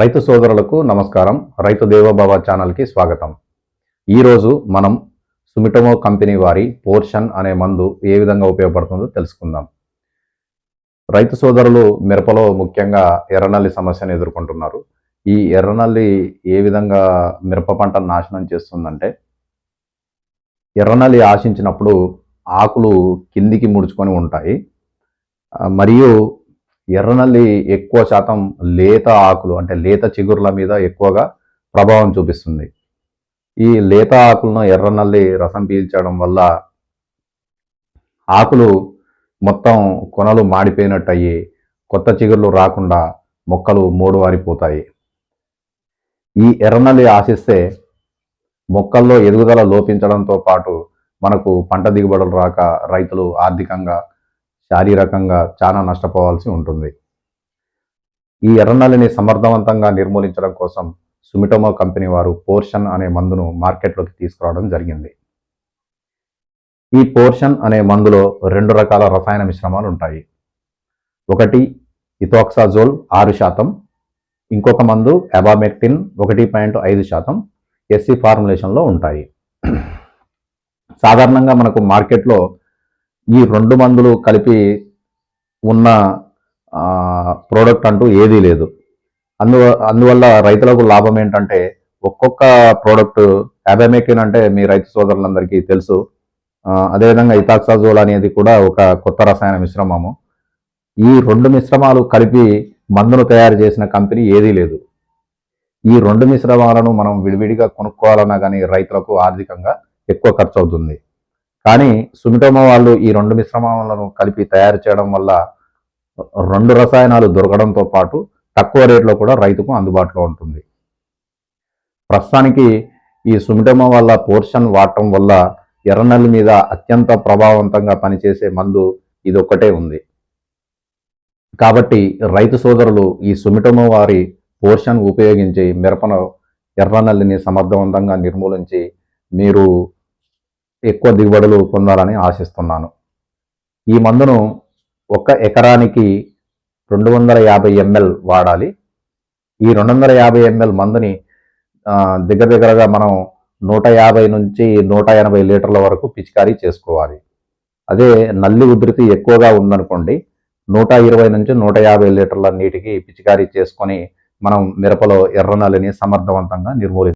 రైతు సోదరులకు నమస్కారం. రైతు దేవబాబా ఛానల్కి స్వాగతం. ఈరోజు మనం సుమిటోమో కంపెనీ వారి పోర్షన్ అనే మందు ఏ విధంగా ఉపయోగపడుతుందో తెలుసుకుందాం. రైతు సోదరులు మిరపలో ముఖ్యంగా ఎర్రనల్లి సమస్యను ఎదుర్కొంటున్నారు. ఈ ఎర్రనల్లి ఏ విధంగా మిరప పంటను నాశనం చేస్తుందంటే ఎర్రనల్లి ఆశించినప్పుడు ఆకులు కిందికి ముడుచుకొని ఉంటాయి. మరియు ఎర్రనల్లి ఎక్కువ శాతం లేత ఆకులు అంటే లేత చిగుర్ల మీద ఎక్కువగా ప్రభావం చూపిస్తుంది. ఈ లేత ఆకులను ఎర్రనల్లి రసం పీల్చడం వల్ల ఆకులు మొత్తం కొనలు మాడిపోయినట్టు అయ్యి కొత్త చిగుర్లు రాకుండా మొక్కలు మూడు వారిపోతాయి ఈ ఎర్రనల్లి ఆశిస్తే మొక్కల్లో ఎదుగుదల లోపించడంతో పాటు మనకు పంట దిగుబడులు రాక రైతులు ఆర్థికంగా శారీరకంగా చాలా నష్టపోవాల్సి ఉంటుంది. ఈ ఎర్రనల్లిని సమర్థవంతంగా నిర్మూలించడం కోసం సుమిటోమో కంపెనీ వారు పోర్షన్ అనే మందును మార్కెట్లోకి తీసుకురావడం జరిగింది. ఈ పోర్షన్ అనే మందులో రెండు రకాల రసాయన మిశ్రమాలు ఉంటాయి. ఒకటి ఇథోక్సాజోల్ ఆరు శాతం ఇంకొక మందు అబామెక్టిన్ ఒకటి పాయింట్ ఐదు శాతం ఎస్సీ ఫార్ములేషన్లో ఉంటాయి. సాధారణంగా మనకు మార్కెట్లో ఈ రెండు మందులు కలిపి ఉన్న ప్రోడక్ట్ అంటూ ఏదీ లేదు. అందు అందువల్ల రైతులకు లాభం ఏంటంటే ఒక్కొక్క ప్రోడక్ట్ అబామెకిన్ అంటే మీ రైతు సోదరులందరికీ తెలుసు. అదేవిధంగా ఇథాక్సాజోల్ అనేది కూడా ఒక కొత్త రసాయన మిశ్రమము. ఈ రెండు మిశ్రమాలు కలిపి మందును తయారు చేసిన కంపెనీ ఏదీ లేదు. ఈ రెండు మిశ్రమాలను మనం విడివిడిగా కొనుక్కోవాలన్నా కానీ రైతులకు ఆర్థికంగా ఎక్కువ ఖర్చు అవుతుంది కానీ సుమిటోమో వాళ్ళు ఈ రెండు మిశ్రమాలను కలిపి తయారు చేయడం వల్ల రెండు రసాయనాలు దొరకడంతో పాటు తక్కువ రేట్లో కూడా రైతుకు అందుబాటులో ఉంటుంది. ప్రస్తుతానికి ఈ సుమిటమ్మ వల్ల పోర్షన్ వాడటం వల్ల ఎర్రనల్లి మీద అత్యంత ప్రభావవంతంగా పనిచేసే మందు ఇదొక్కటే ఉంది. కాబట్టి రైతు సోదరులు ఈ సుమిటోమో వారి పోర్షన్ ఉపయోగించి మిరపను ఎర్రనల్లిని సమర్థవంతంగా నిర్మూలించి మీరు ఎక్కువ దిగుబడులు పొందాలని ఆశిస్తున్నాను. ఈ మందును ఒక ఎకరానికి రెండు వందల యాభై ఎంఎల్ వాడాలి. ఈ రెండు వందల యాభై ఎంఎల్ మందుని దగ్గర దగ్గరగా మనం నూట యాభై నుంచి నూట ఎనభై లీటర్ల వరకు పిచికారీ చేసుకోవాలి. అదే నల్లి ఉధృతి ఎక్కువగా ఉందనుకోండి నూట ఇరవై నుంచి నూట యాభై లీటర్ల నీటికి పిచికారీ చేసుకొని మనం మిరపలో ఎర్ర నల్లిని సమర్థవంతంగా నిర్మూలి